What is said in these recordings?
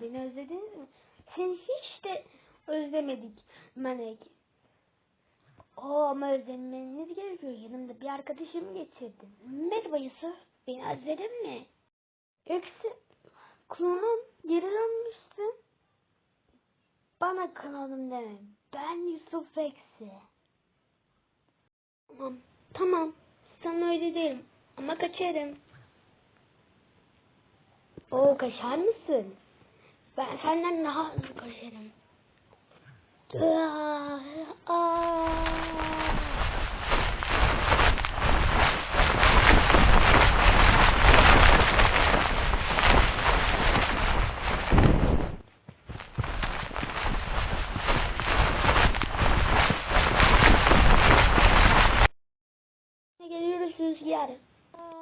Beni özlediniz mi? Seni hiç de özlemedik Melek. Oo ama özlemeniz gerekiyor. Yanımda bir arkadaşımı getirdim. Merhaba Yusuf. Beni özledin mi? Yoksa klonum dönmüşsün. Bana klonum deme. Ben Yusuf Eksi. Tamam. Tamam. Sana öyle değilim. Ama kaçarım. Oo kaçar mısın? Ben senden daha hızlı koşarım. Aa, aa. Geliyoruz rüzgar. Atlay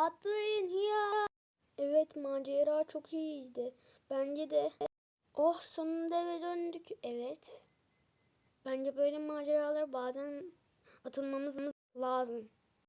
atlayın ya. Evet macera çok iyiydi. Bence de. Oh sonunda eve döndük. Evet. Bence böyle maceralar bazen atılmamız lazım.